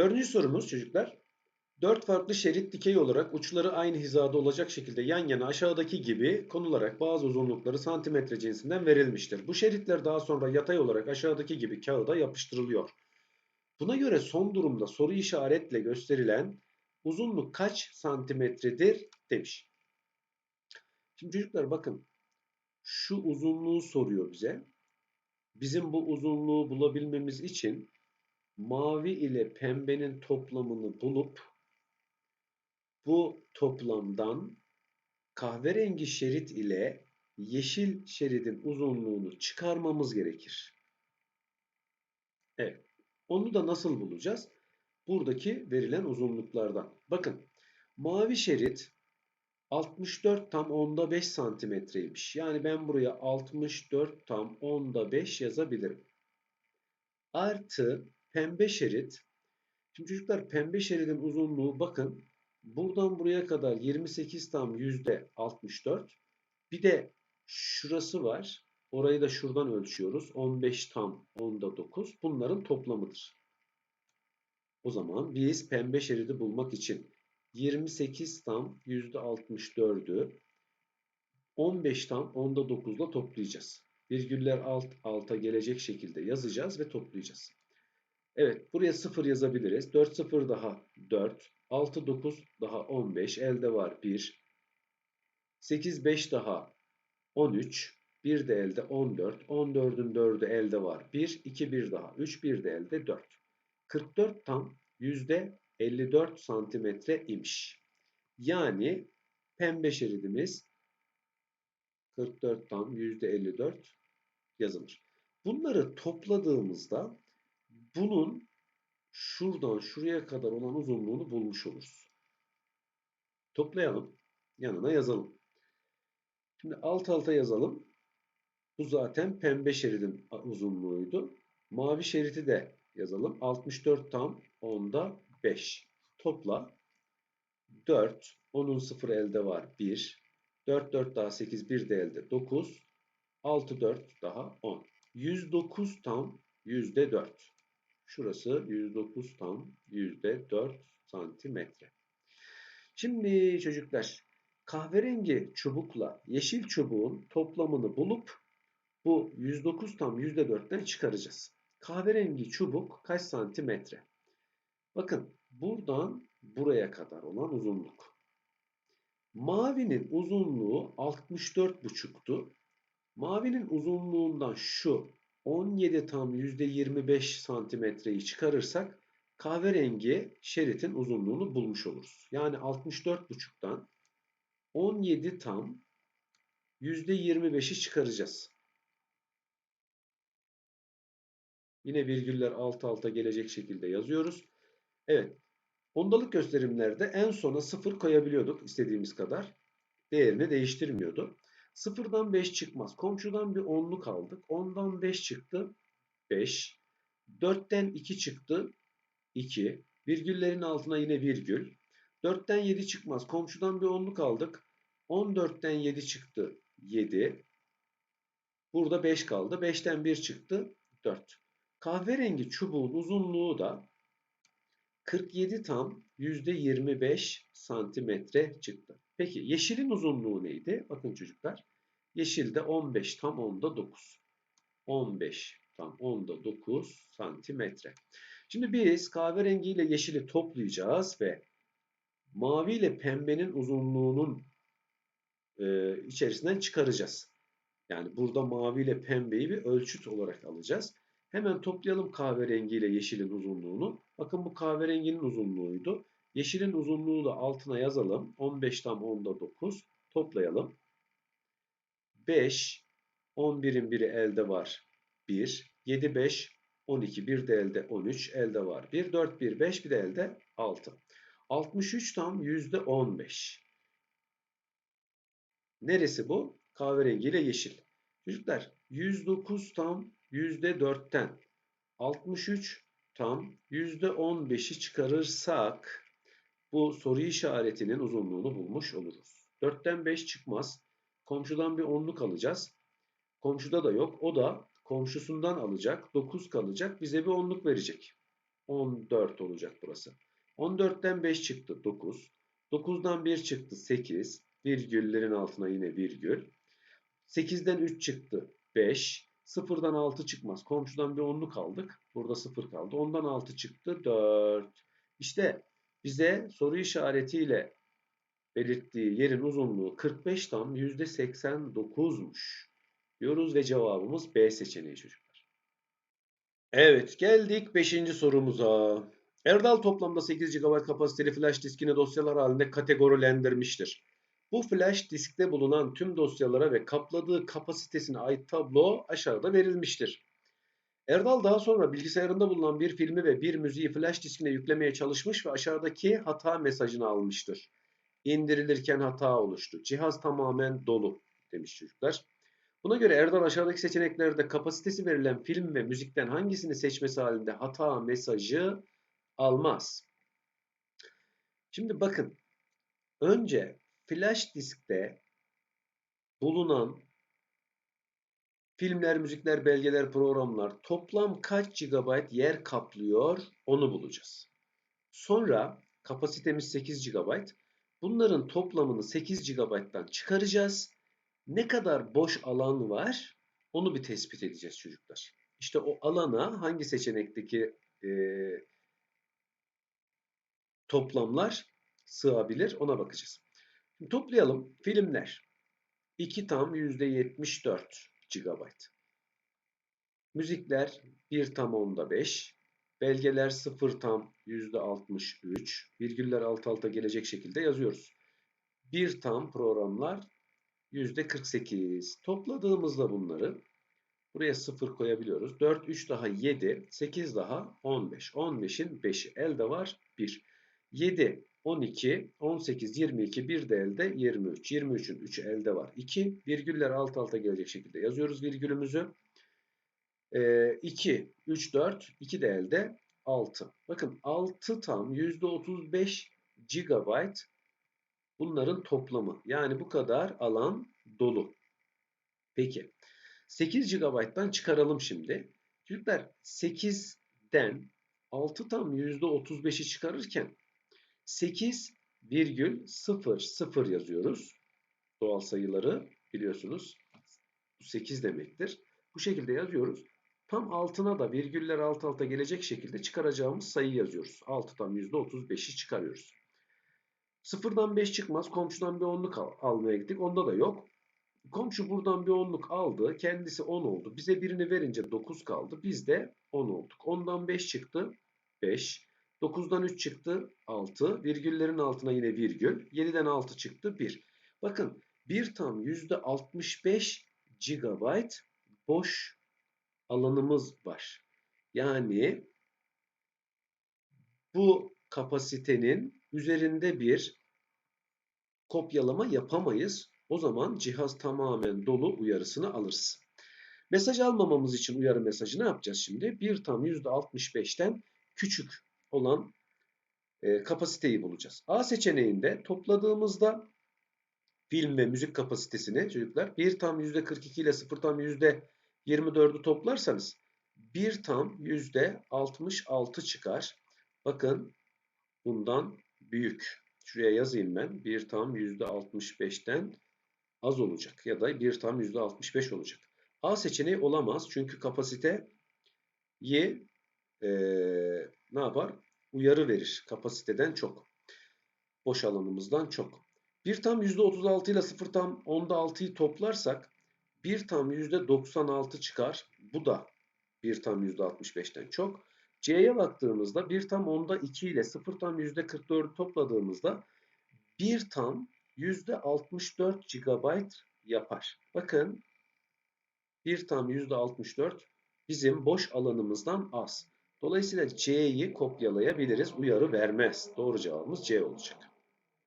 Dördüncü sorumuz çocuklar. Dört farklı şerit dikey olarak uçları aynı hizada olacak şekilde yan yana aşağıdaki gibi konularak bazı uzunlukları santimetre cinsinden verilmiştir. Bu şeritler daha sonra yatay olarak aşağıdaki gibi kağıda yapıştırılıyor. Buna göre son durumda soru işaretle gösterilen uzunluk kaç santimetredir demiş. Şimdi çocuklar bakın şu uzunluğu soruyor bize. Bizim bu uzunluğu bulabilmemiz için mavi ile pembenin toplamını bulup bu toplamdan kahverengi şerit ile yeşil şeridin uzunluğunu çıkarmamız gerekir. Evet. Onu da nasıl bulacağız? Buradaki verilen uzunluklardan. Bakın mavi şerit 64 tam onda 5 santimetreymiş. Yani ben buraya 64 tam onda 5 yazabilirim. Artı pembe şerit. Şimdi çocuklar pembe şeridin uzunluğu bakın buradan buraya kadar 28 tam yüzde 64. Bir de şurası var. Orayı da şuradan ölçüyoruz. 15 tam onda 9. Bunların toplamıdır. O zaman biz pembe şeridi bulmak için 28 tam %64'ü 15 tam onda 9 ile toplayacağız. Virgüller alt alta gelecek şekilde yazacağız ve toplayacağız. Evet buraya 0 yazabiliriz. 4 0 daha 4. 6 9 daha 15. Elde var 1. 8 5 daha 13. 1 de elde 14. 14'ün 4'ü elde var 1. 2 1 daha 3. 1 de elde 4. 44 tam %54 santimetre imiş. Yani pembe şeridimiz 44 tam %54 yazılır. Bunları topladığımızda bunun şuradan şuraya kadar olan uzunluğunu bulmuş oluruz. Toplayalım. Yanına yazalım. Şimdi alt alta yazalım. Bu zaten pembe şeridin uzunluğuydu. Mavi şeridi de yazalım. 64 tam onda 5. Topla. 4. Onun 0 elde var. 1. 4 4 daha 8 1 de elde 9. 6 4 daha 10. 109 tam yüzde 4. Şurası 109 tam yüzde 4 santimetre. Şimdi çocuklar kahverengi çubukla yeşil çubuğun toplamını bulup bu 109 tam yüzde 4'ten çıkaracağız. Kahverengi çubuk kaç santimetre? Bakın buradan buraya kadar olan uzunluk. Mavinin uzunluğu 64,5'tu. Mavinin uzunluğundan şu 17 tam %25 santimetreyi çıkarırsak kahverengi şeritin uzunluğunu bulmuş oluruz. Yani 64,5'tan 17 tam %25'i çıkaracağız. Yine virgüller alt alta gelecek şekilde yazıyoruz. Evet. Ondalık gösterimlerde en sona 0 koyabiliyorduk istediğimiz kadar. Değerini değiştirmiyordu. Sıfırdan 5 çıkmaz. Komşudan bir 10'luk aldık. 10'dan 5 çıktı. 5. 4'ten 2 çıktı. 2. Virgüllerin altına yine virgül. 4'ten 7 çıkmaz. Komşudan bir 10'luk aldık. 14'ten 7 çıktı. 7. Burada 5 kaldı. 5'ten 1 çıktı. 4. Kahverengi çubuğun uzunluğu da 47 tam %25 santimetre çıktı. Peki yeşilin uzunluğu neydi? Bakın çocuklar. Yeşilde 15 tam onda 9. 15 tam onda 9 santimetre. Şimdi biz kahverengi ile yeşili toplayacağız ve mavi ile pembenin uzunluğunun e, içerisinden çıkaracağız. Yani burada mavi ile pembeyi bir ölçüt olarak alacağız. Hemen toplayalım kahverengi ile yeşilin uzunluğunu. Bakın bu kahverenginin uzunluğuydu. Yeşilin uzunluğu da altına yazalım. 15 tam 10'da 9. Toplayalım. 5, 11'in biri elde var. 1, 7, 5, 12, bir de elde 13, elde var. 1, 4, 1, 5, bir de elde 6. 63 tam %15. Neresi bu? Kahverengi ile yeşil. Çocuklar 109 tam %4'ten 63 tam %15'i çıkarırsak bu soru işaretinin uzunluğunu bulmuş oluruz. 4'ten 5 çıkmaz. Komşudan bir 10'luk alacağız. Komşuda da yok. O da komşusundan alacak. 9 kalacak. Bize bir 10'luk verecek. 14 olacak burası. 14'ten 5 çıktı 9. 9'dan 1 çıktı 8. Virgüllerin altına yine virgül. 8'den 3 çıktı 5. 0'dan 6 çıkmaz. Komşudan bir 10'luk aldık. Burada 0 kaldı. Ondan 6 çıktı 4. İşte bize soru işaretiyle belirttiği yerin uzunluğu 45 tam %89'muş. Diyoruz ve cevabımız B seçeneği çocuklar. Evet geldik 5. sorumuza. Erdal toplamda 8 GB kapasiteli flash diskini dosyalar halinde kategorilendirmiştir. Bu flash diskte bulunan tüm dosyalara ve kapladığı kapasitesine ait tablo aşağıda verilmiştir. Erdal daha sonra bilgisayarında bulunan bir filmi ve bir müziği flash diskine yüklemeye çalışmış ve aşağıdaki hata mesajını almıştır. İndirilirken hata oluştu. Cihaz tamamen dolu demiş çocuklar. Buna göre Erdal aşağıdaki seçeneklerde kapasitesi verilen film ve müzikten hangisini seçmesi halinde hata mesajı almaz. Şimdi bakın. Önce flash diskte bulunan filmler, müzikler, belgeler, programlar toplam kaç GB yer kaplıyor onu bulacağız. Sonra kapasitemiz 8 GB. Bunların toplamını 8 GB'dan çıkaracağız. Ne kadar boş alan var onu bir tespit edeceğiz çocuklar. İşte o alana hangi seçenekteki e, toplamlar sığabilir ona bakacağız. Şimdi toplayalım. Filmler 2 tam %74 GB. Müzikler 1 tam onda 5. Belgeler 0 tam %63. Virgüller alt alta gelecek şekilde yazıyoruz. 1 tam programlar %48. Topladığımızda bunları buraya 0 koyabiliyoruz. 4, 3 daha 7, 8 daha 15. 15'in 5'i elde var 1. 7, 12, 18, 22, bir de elde 23. 23'ün 3'ü elde var 2. Virgüller alt alta gelecek şekilde yazıyoruz virgülümüzü. E, 2, 3, 4, 2 de elde 6. Bakın 6 tam %35 GB bunların toplamı. Yani bu kadar alan dolu. Peki 8 GB'dan çıkaralım şimdi. Çocuklar 8'den 6 tam %35'i çıkarırken 8 virgül 0 0 yazıyoruz. Doğal sayıları biliyorsunuz. Bu 8 demektir. Bu şekilde yazıyoruz. Tam altına da virgüller alt alta gelecek şekilde çıkaracağımız sayı yazıyoruz. 6 tam %35'i çıkarıyoruz. Sıfırdan 5 çıkmaz. Komşudan bir onluk al almaya gittik. Onda da yok. Komşu buradan bir onluk aldı. Kendisi 10 oldu. Bize birini verince 9 kaldı. Biz de 10 olduk. Ondan 5 çıktı. 5. 9'dan 3 çıktı 6. Virgüllerin altına yine virgül. 7'den 6 çıktı 1. Bakın bir tam %65 GB boş alanımız var. Yani bu kapasitenin üzerinde bir kopyalama yapamayız. O zaman cihaz tamamen dolu uyarısını alırız. Mesaj almamamız için uyarı mesajı ne yapacağız şimdi? Bir tam %65'ten küçük olan e, kapasiteyi bulacağız. A seçeneğinde topladığımızda film ve müzik kapasitesini çocuklar 1 tam %42 ile 0 tam %24'ü toplarsanız 1 tam %66 çıkar. Bakın bundan büyük. Şuraya yazayım ben. 1 tam %65'ten az olacak ya da 1 tam %65 olacak. A seçeneği olamaz çünkü kapasite y e, ne yapar? Uyarı verir kapasiteden çok. Boş alanımızdan çok. 1 tam %36 ile 0 tam onda 6'yı toplarsak 1 tam %96 çıkar. Bu da 1 tam %65'ten çok. C'ye baktığımızda 1 tam onda 2 ile 0 tam %44'ü topladığımızda 1 tam %64 GB yapar. Bakın 1 tam %64 bizim boş alanımızdan az. Dolayısıyla C'yi kopyalayabiliriz. Uyarı vermez. Doğru cevabımız C olacak.